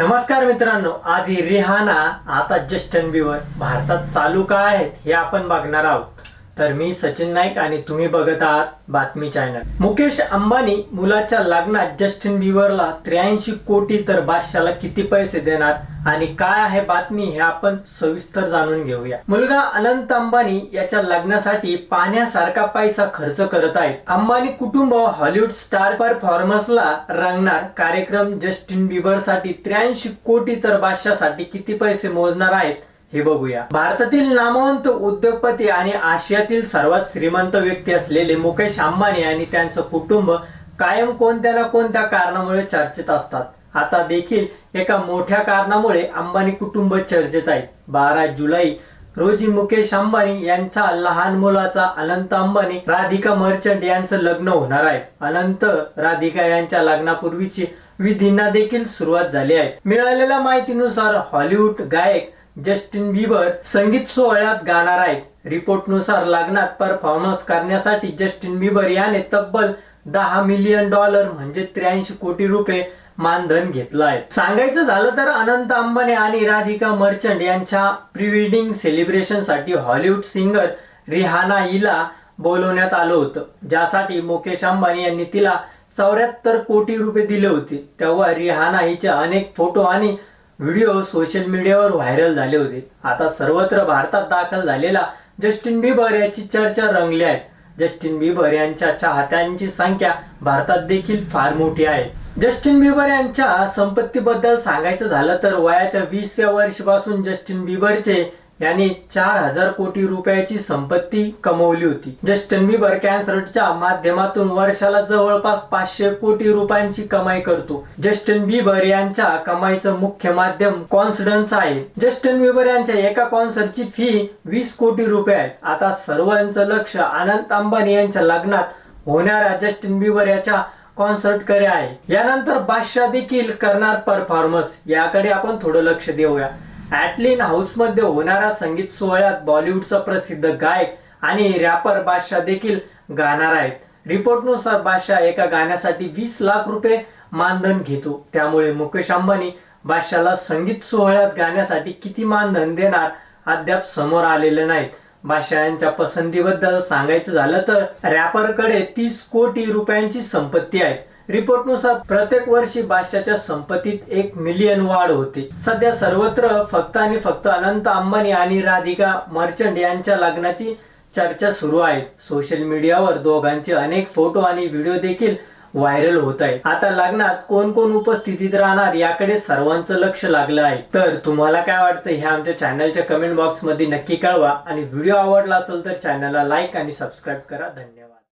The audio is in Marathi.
नमस्कार मित्रांनो आधी रिहाना आता जस्टन बिवर भारतात चालू काय आहेत हे आपण बघणार आहोत. तर मी सचिन नाईक आणि तुम्ही बघत आहात बातमी चॅनल. मुकेश अंबानी मुलाच्या लग्नात जस्टिन बिवरला त्र्याऐंशी कोटी तर बादशाला किती पैसे देणार आणि काय आहे बातमी हे आपण सविस्तर जाणून घेऊया. मुलगा अनंत अंबानी याच्या लग्नासाठी पाण्यासारखा पैसा खर्च करत आहेत. अंबानी कुटुंब हॉलिवूड स्टार परफॉर्मन्सला रंगणार कार्यक्रम जस्टिन बिबरसाठी त्र्याऐंशी कोटी तर बादशासाठी किती पैसे मोजणार आहेत? हे बघूया. भारतातील नामवंत उद्योगपती आणि आशियातील सर्वात श्रीमंत व्यक्ती असलेले मुकेश अंबानी आणि त्यांचं कुटुंब कायम कोणत्या ना कोणत्या कारणामुळे चर्चेत असतात. आता देखील एका मोठ्या कारणामुळे अंबानी कुटुंब चर्चेत आहे. बारा जुलै रोजी मुकेश अंबानी यांच्या लहान मुलाचा अनंत अंबानी राधिका मर्चंट यांचं लग्न होणार आहे. अनंत राधिका यांच्या लग्नापूर्वीची विधींना देखील सुरुवात झाली आहे. मिळालेल्या माहितीनुसार हॉलिवूड गायक जस्टिन बिबर संगीत सोहळ्यात गाणार आहे. रिपोर्टनुसार लग्नात परफॉर्मन्स करण्यासाठी जस्टिन बिबर याने तब्बल दहा मिलियन डॉलर म्हणजे त्र्याऐंशी कोटी रुपये मानधन घेतलं आहे. सांगायचं झालं तर अनंत अंबानी आणि राधिका मर्चंट यांच्या प्रिवेडिंग सेलिब्रेशनसाठी हॉलिवूड सिंगर रिहाना हिला बोलवण्यात आलं होतं ज्यासाठी मुकेश अंबानी यांनी तिला चौऱ्याहत्तर कोटी रुपये दिले होते. तेव्हा रिहाना हिच्या अनेक फोटो आणि व्हिडिओ सोशल मीडियावर व्हायरल झाले होते. आता सर्वत्र भारतात दाखल झालेला जस्टिन बिबर याची चर्चा रंगली आहे. जस्टिन बिबर यांच्या चाहत्यांची संख्या भारतात देखील फार मोठी आहे. जस्टिन बिबर यांच्या संपत्तीबद्दल सांगायचं झालं तर वयाच्या वीसव्या वर्षापासून जस्टिन बिबरचे यांनी चार हजार कोटी रुपयाची संपत्ती कमवली होती. जस्टन बिबर कॅन्सरच्या माध्यमातून वर्षाला जवळपास पाचशे कोटी रुपयांची कमाई करतो. जस्टिन बिबर यांच्या कमाईचं मुख्य माध्यम कॉन्फिडन्स आहे. जस्टन बिबर यांच्या एका कॉन्सर्टची फी वीस कोटी रुपये आहे. आता सर्वांचं लक्ष अनंत अंबानी यांच्या लग्नात होणाऱ्या जस्टिन बिबर याच्या कॉन्सर्ट करे आहे. यानंतर बादशाह देखील करणार परफॉर्मन्स याकडे आपण थोडं लक्ष देऊया. ऍटलिन हाऊसमध्ये होणारा संगीत सोहळ्यात बॉलिवूडचा प्रसिद्ध गायक आणि रॅपर बादशाह देखील गाणार आहेत. रिपोर्टनुसार बादशाह एका गाण्यासाठी वीस लाख रुपये मानधन घेतो. त्यामुळे मुकेश अंबानी बादशाहला संगीत सोहळ्यात गाण्यासाठी किती मानधन देणार अद्याप समोर आलेले नाहीत बादशाह यांच्या पसंतीबद्दल सांगायचं झालं तर रॅपरकडे तीस कोटी रुपयांची संपत्ती आहे. रिपोर्टनुसार प्रत्येक वर्षी बादशाच्या संपत्तीत एक मिलियन वाढ होते. सध्या सर्वत्र फक्त आणि फक्त अनंत अंबानी आणि राधिका मर्चंट यांच्या लग्नाची चर्चा सुरू आहे. सोशल मीडियावर दोघांचे अनेक फोटो आणि व्हिडिओ देखील व्हायरल होत आहे आता लग्नात कोण कोण उपस्थितीत राहणार याकडे सर्वांचं लक्ष लागलं आहे. तर तुम्हाला काय वाटतं हे आमच्या चॅनलच्या कमेंट बॉक्समध्ये नक्की कळवा. आणि व्हिडिओ आवडला असेल तर चॅनलला लाईक आणि सबस्क्राईब करा. धन्यवाद.